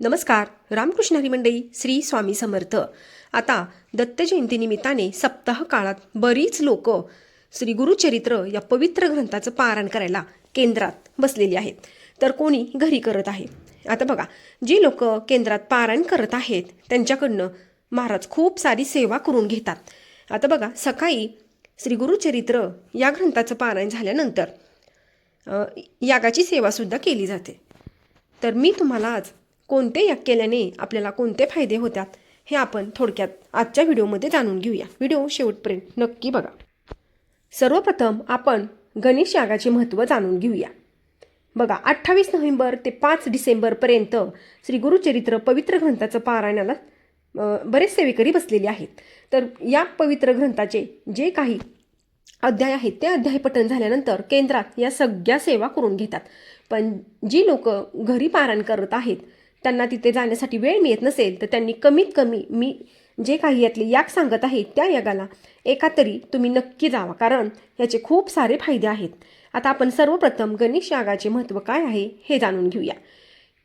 नमस्कार रामकृष्ण हरी श्री स्वामी समर्थ. आता दत्त जयंतीनिमित्ताने सप्ताह काळात बरीच लोक श्री गुरुचरित्र या पवित्र ग्रंथाचं पारायण करायला केंद्रात बसलेली आहेत. तर कोणी घरी करत आहे? आता बघा जी लोक केंद्रात पारायण करत आहेत त्यांच्याकडनं महाराज खूप सारी सेवा करून घेतात. आता बघा सकाळी श्री गुरुचरित्र या ग्रंथाचं पारायण झाल्यानंतर यागाची सेवासुद्धा केली जाते. तर मी तुम्हाला आज कोणते याग केल्याने आपल्याला कोणते फायदे होतात हे आपण थोडक्यात आजच्या व्हिडिओमध्ये जाणून घेऊया. व्हिडिओ शेवटपर्यंत नक्की बघा. सर्वप्रथम आपण गणेश यागाचे महत्त्व जाणून घेऊया. बघा अठ्ठावीस नोव्हेंबर ते पाच डिसेंबरपर्यंत श्री गुरुचरित्र पवित्र ग्रंथाचं पारायणाला बरेच सेवेकरी बसलेले आहेत. तर या पवित्र ग्रंथाचे जे काही अध्याय आहेत ते अध्याय पठण झाल्यानंतर केंद्रात या सगळ्या सेवा करून घेतात. पण जी लोक घरी पारायण करत आहेत त्यांना तिथे जाण्यासाठी वेळ मिळत नसेल तर त्यांनी कमीत कमी मी जे काही यातले याग सांगत आहे त्या यागाला एका तरी तुम्ही नक्की जावा कारण याचे खूप सारे फायदे आहेत. आता आपण सर्वप्रथम गणेश यागाचे महत्त्व काय आहे हे जाणून घेऊया.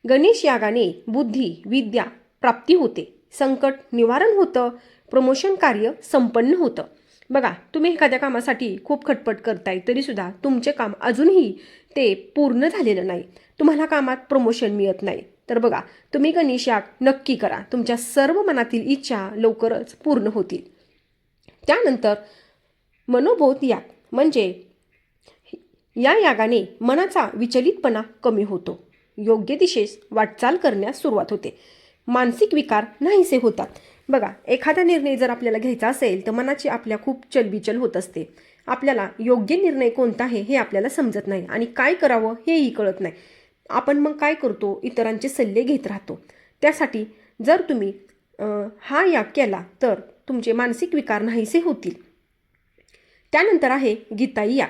गणेश यागाने बुद्धी विद्या प्राप्ती होते संकट निवारण होतं प्रमोशन कार्य संपन्न होतं. बघा तुम्ही एखाद्या कामासाठी खूप खटपट करताय तरीसुद्धा तुमचे काम अजूनही ते पूर्ण झालेलं नाही. तुम्हाला कामात प्रमोशन मिळत नाही. तर बघा तुम्ही गणेश याग नक्की करा. तुमच्या सर्व मनातील इच्छा लवकरच पूर्ण होतील. त्यानंतर मनोबोध याग म्हणजे या यागाने मनाचा विचलितपणा कमी होतो. योग्य दिशेस वाटचाल करण्यास सुरुवात होते. मानसिक विकार नाहीसे होतात. बघा एखादा निर्णय जर आपल्याला घ्यायचा असेल तर मनाची आपल्या खूप चलबिचल होत असते. आपल्याला योग्य निर्णय कोणता आहे हे आपल्याला समजत नाही आणि काय करावं हेही कळत नाही. आपण मग काय करतो? इतरांचे सल्ले घेत राहतो. त्यासाठी जर तुम्ही हा याग केला तर तुमचे मानसिक विकार नाहीसे होतील. त्यानंतर आहे गीताई याग.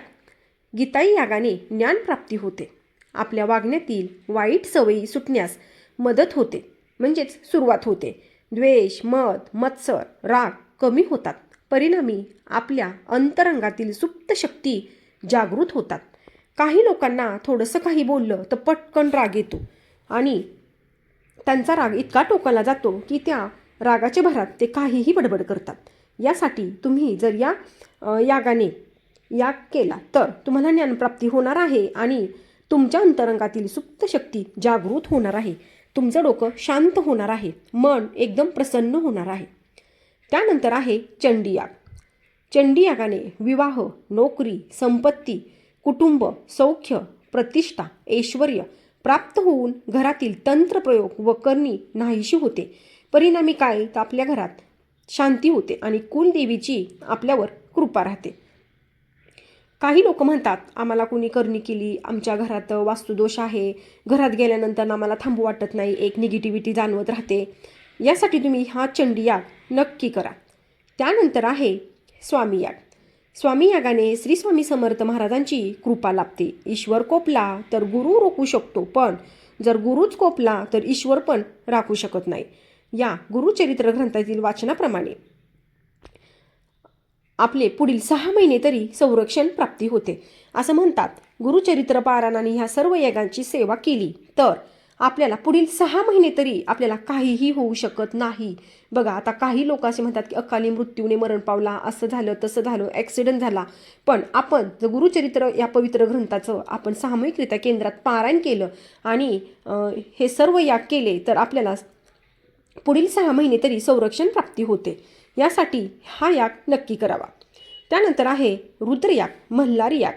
गीताई यागाने ज्ञानप्राप्ती होते. आपल्या वागण्यातील वाईट सवयी सुटण्यास मदत होते. म्हणजेच सुरुवात होते. द्वेष मद मत्सर राग कमी होतात. परिणामी आपल्या अंतरंगातील सुप्त शक्ती जागृत होतात. काही लोकांना थोडंसं काही बोललं तर पटकन राग येतो. आणि त्यांचा राग इतका टोकाला जातो की त्या रागाच्या भरात ते काहीही बडबड करतात. यासाठी तुम्ही जर या यागाने याग केला तर तुम्हाला ज्ञानप्राप्ती होणार आहे आणि तुमच्या अंतरंगातील सुप्त शक्ती जागृत होणार आहे. तुमचं डोकं शांत होणार आहे. मन एकदम प्रसन्न होणार आहे. त्यानंतर आहे चंडी याग चंडी यागाने विवाह नोकरी संपत्ती कुटुंब सौख्य प्रतिष्ठा ऐश्वर प्राप्त होऊन घरातील तंत्रप्रयोग व करणी नाहीशी होते. परिणामी काय? तर आपल्या घरात शांती होते आणि कुलदेवीची आपल्यावर कृपा राहते. काही लोक म्हणतात आम्हाला कोणी करणी केली? आमच्या घरात वास्तुदोष आहे. घरात गेल्यानंतर आम्हाला थांबू वाटत नाही. एक निगेटिव्हिटी जाणवत राहते. यासाठी तुम्ही हा चंडी याग नक्की करा. त्यानंतर आहे स्वामी याग. स्वामी यागाने श्री स्वामी समर्थ महाराजांची कृपा लाभते. ईश्वर कोपला तर गुरु रोखू शकतो पण जर गुरुच कोपला तर ईश्वर पण राखू शकत नाही. या गुरुचरित्र ग्रंथातील वाचनाप्रमाणे. आपले पुढील सहा महिने तरी संरक्षण प्राप्ती होते. असं म्हणतात गुरुचरित्र पारायणाने ह्या सर्व यागांची सेवा केली तर आपल्याला पुढील सहा महिने तरी आपल्याला काहीही होऊ शकत नाही. बघा आता काही लोक असे म्हणतात की अकाली मृत्यूने मरण पावला असं झालं तसं झालं ॲक्सिडेंट झाला. पण आपण जर गुरुचरित्र या पवित्र ग्रंथाचं आपण सामूहिकरित्या केंद्रात पारायण केलं आणि हे सर्व याग केले तर आपल्याला पुढील सहा महिने तरी संरक्षण प्राप्ती होते. यासाठी हा याग नक्की करावा. त्यानंतर आहे रुद्रयाग मल्हारी याग.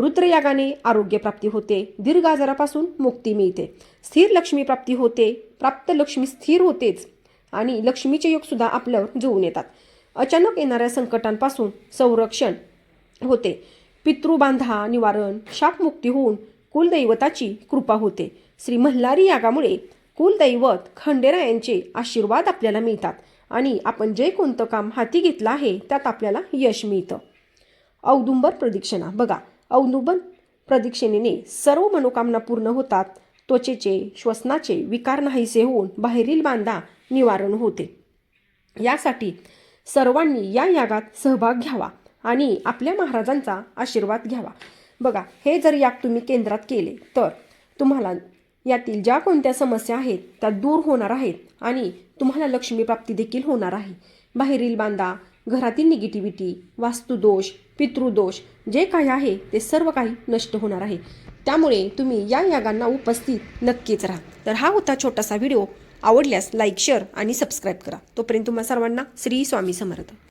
रुद्रयागाने आरोग्य प्राप्ती होते. दीर्घ आजारापासून मुक्ती मिळते. स्थिर लक्ष्मी प्राप्ती होते. प्राप्त लक्ष्मी स्थिर होतेच. आणि लक्ष्मीचे योगसुद्धा आपल्यावर जुळून येतात. अचानक येणाऱ्या संकटांपासून संरक्षण होते. पितृबांधा निवारण शापमुक्ती होऊन कुलदैवताची कृपा होते. श्री मल्हारी यागामुळे कुलदैवत खंडेरायांचे आशीर्वाद आपल्याला मिळतात. आणि आपण जे कोणतं काम हाती घेतलं आहे त्यात आपल्याला यश मिळतं. औदुंबर प्रदक्षिणा. बघा अवनुबन प्रदक्षिणेने सर्व मनोकामना पूर्ण होतात. त्वचेचे श्वसनाचे विकार नाहीसे होऊन बाहेरील बांधा निवारण होते. यासाठी सर्वांनी या यागात सहभाग घ्यावा आणि आपल्या महाराजांचा आशीर्वाद घ्यावा. बघा हे जर याग तुम्ही केंद्रात केले तर तुम्हाला यातील ज्या कोणत्या समस्या आहेत त्या दूर होणार आहेत आणि तुम्हाला लक्ष्मी प्राप्ती देखील होणार आहे. बाहेरील बांधा घरातील निगेटिव्हिटी वास्तुदोष पितृदोष जे काही आहे ते सर्व काही नष्ट होणार आहे. त्यामुळे तुम्ही या यागांना उपस्थित नक्कीच राहा. तर हा होता छोटासा व्हिडिओ. आवडल्यास लाईक शेअर आणि सबस्क्राईब करा. तोपर्यंत तुम्हा सर्वांना श्री स्वामी समर्थ.